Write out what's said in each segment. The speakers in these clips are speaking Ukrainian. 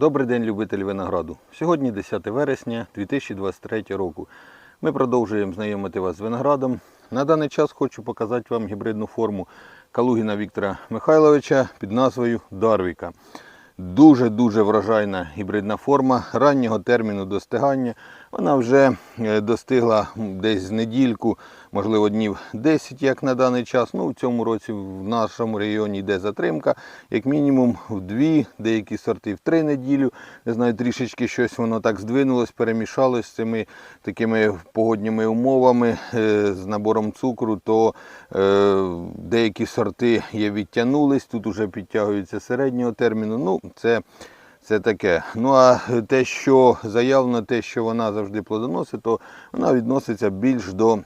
Добрий день, любителі винограду. Сьогодні 10 вересня 2023 року. Ми продовжуємо знайомити вас з виноградом. На даний час хочу показати вам гібридну форму Калугіна Віктора Михайловича під назвою Дарвіка. Дуже-дуже врожайна гібридна форма раннього терміну достигання. Вона вже е, достигла десь з недільку, можливо, днів 10, як на даний час. Ну, в цьому році в нашому регіоні йде затримка, як мінімум в дві, деякі сорти в три неділю. Не знаю, трішечки щось воно так здвинулось, перемішалось з цими такими погодніми умовами, е, з набором цукру, то е, деякі сорти є відтягнулись, тут вже підтягуються середнього терміну. Ну, це це таке. Ну а те, що заявлено, те, що вона завжди плодоносить, то вона відноситься більш до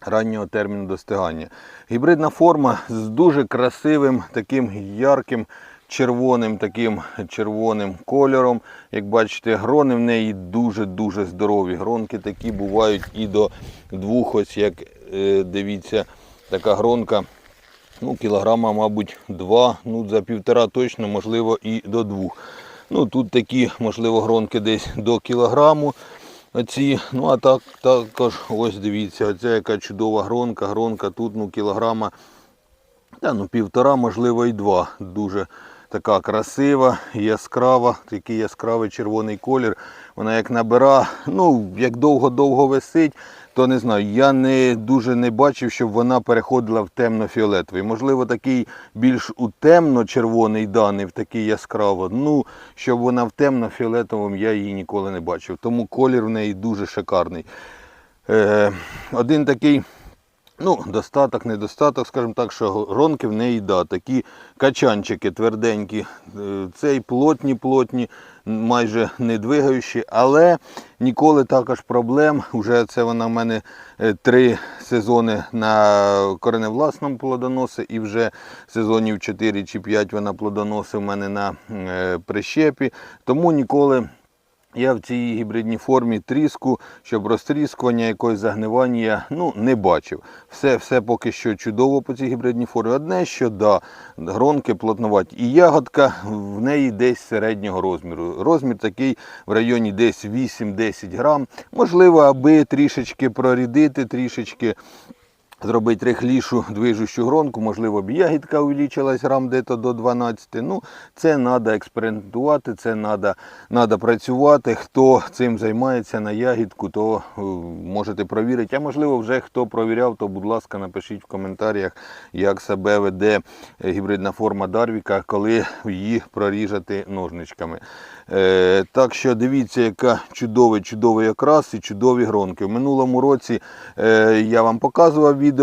раннього терміну достигання. Гібридна форма з дуже красивим, таким ярким. Червоним таким червоним кольором. Як бачите, грони в неї дуже-дуже здорові. Гронки такі бувають і до двох, ось як е, дивіться, така гронка. Ну, кілограма, мабуть, два, ну за півтора точно, можливо, і до двох. Ну, Тут такі, можливо, гронки десь до кілограму. Оці. Ну, а так, також, ось дивіться, оця яка чудова гронка. Гронка тут ну, кілограма, та, ну, півтора, можливо, і два. Дуже така красива, яскрава, такий яскравий червоний колір. Вона як набира, ну, як довго-довго висить, то не знаю, я не дуже не бачив, щоб вона переходила в темно-фіолетовий. Можливо, такий більш у темно-червоний даний, в такий яскраво. Ну, щоб вона в темно-фіолетовому, я її ніколи не бачив. Тому колір в неї дуже шикарний. Е, Один такий. Ну, достаток, недостаток, скажімо так, що гронки в неї да, такі качанчики тверденькі, е, цей плотні, плотні, майже не двигаючі, але ніколи також проблем. Уже це вона в мене е, три сезони на кореневласному плодоноси і вже сезонів 4 чи 5 вона плодоносить в мене на е, прищепі. Тому ніколи. Я в цій гібридній формі тріску, щоб розтріскування, якогось загнивання ну, не бачив. Все все поки що чудово по цій гібридній формі. Одне, що да, гронки плотнуваті. І ягодка в неї десь середнього розміру. Розмір такий в районі десь 8-10 грам. Можливо, аби трішечки прорідити, трішечки зробити рихлішу движущу гронку, можливо, б ягідка увеличилась грам десь до 12. Ну, Це треба експериментувати, це треба працювати. Хто цим займається на ягідку, то е, можете провірити. А можливо, вже хто провіряв, то, будь ласка, напишіть в коментарях, як себе веде гібридна форма Дарвіка, коли її проріжати ножничками. Е, Так що дивіться, яка чудовий чудовий окрас і чудові гронки. В минулому році е, я вам показував відео.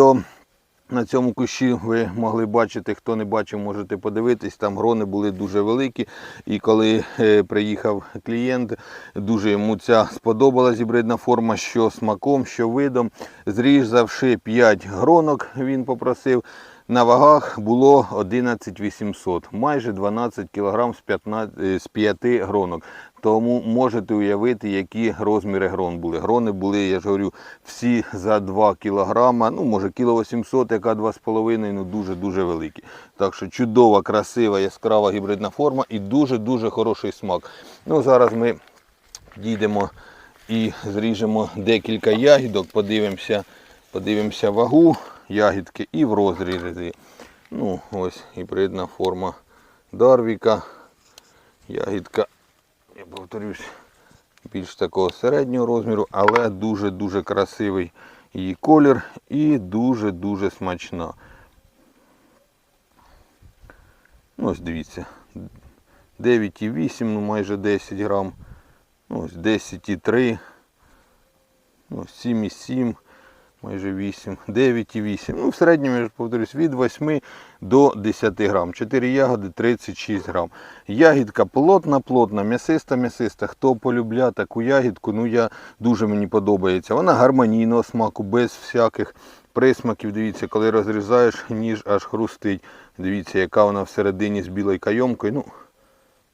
На цьому кущі ви могли бачити, хто не бачив, можете подивитись. Там грони були дуже великі. І коли е, приїхав клієнт, дуже йому ця сподобалась гібридна форма, що смаком, що видом. Зрізавши 5 гронок, він попросив. На вагах було 11 800, майже 12 кг з 15, е, з 5 гронок. Тому можете уявити, які розміри грон були. Грони були, я ж говорю, всі за 2 кг, ну може кіло 800, яка 2,5 ну дуже-дуже великі. Так що чудова, красива, яскрава гібридна форма і дуже-дуже хороший смак. Ну Зараз ми дійдемо і зріжемо декілька ягідок, подивимося, подивимося вагу ягідки і в розрізі. Ну, ось гібридна форма Дарвіка. Ягідка, я повторюсь, більш такого середнього розміру, але дуже-дуже красивий її колір і дуже-дуже смачна. Ну, Ось дивіться. 9,8, ну майже 10 грам. Ну, ось 10,3. Ну, 7,7 майже 8, 9,8. Ну, в середньому, я ж повторюсь, від 8 до 10 грам. 4 ягоди 36 грам. Ягідка плотна, плотна, м'ясиста, м'ясиста. Хто полюбля таку ягідку, ну я дуже мені подобається. Вона гармонійного смаку, без всяких присмаків. Дивіться, коли розрізаєш, ніж аж хрустить. Дивіться, яка вона всередині з білою кайомкою. Ну,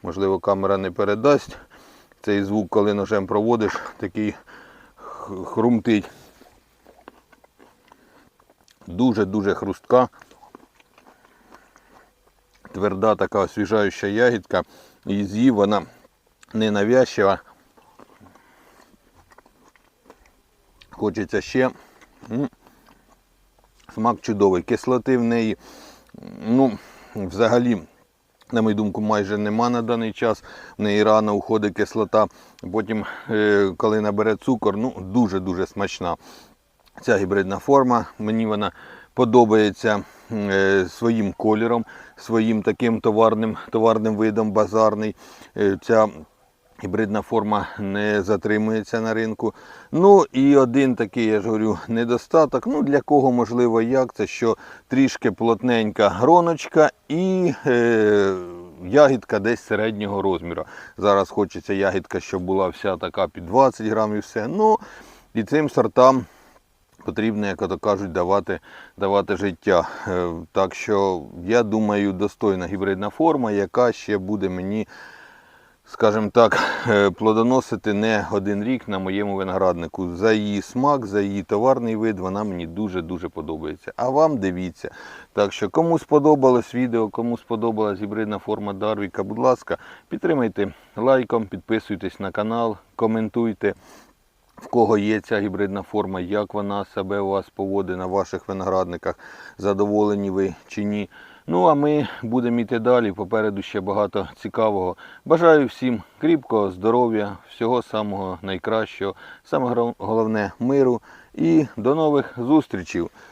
Можливо, камера не передасть. Цей звук, коли ножем проводиш, такий хрумтить. Дуже-дуже хрустка, тверда така освіжаюча ягідка. І з'їв вона ненавязчива. Хочеться ще. Смак чудовий. Кислоти в неї, ну, взагалі, на мою думку, майже нема на даний час. В неї рано уходить кислота. Потім, е, коли набере цукор, ну, дуже-дуже смачна. Ця гібридна форма, мені вона подобається е, своїм кольором, своїм таким товарним, товарним видом базарний. Е, ця гібридна форма не затримується на ринку. Ну і один такий, я ж говорю, недостаток. Ну для кого можливо як, це що трішки плотненька гроночка і е, ягідка десь середнього розміру. Зараз хочеться ягідка, щоб була вся така під 20 грамів, все. Ну і цим сортам потрібно, як ото кажуть, давати, давати життя. Е, Так що я думаю, достойна гібридна форма, яка ще буде мені, скажімо так, е, плодоносити не один рік на моєму винограднику. За її смак, за її товарний вид, вона мені дуже-дуже подобається. А вам дивіться. Так що, кому сподобалось відео, кому сподобалась гібридна форма Дарвіка, будь ласка, підтримайте лайком, підписуйтесь на канал, коментуйте в кого є ця гібридна форма, як вона себе у вас поводить на ваших виноградниках, задоволені ви чи ні. Ну а ми будемо йти далі. Попереду ще багато цікавого. Бажаю всім кріпкого здоров'я, всього самого найкращого, саме головне миру і до нових зустрічей.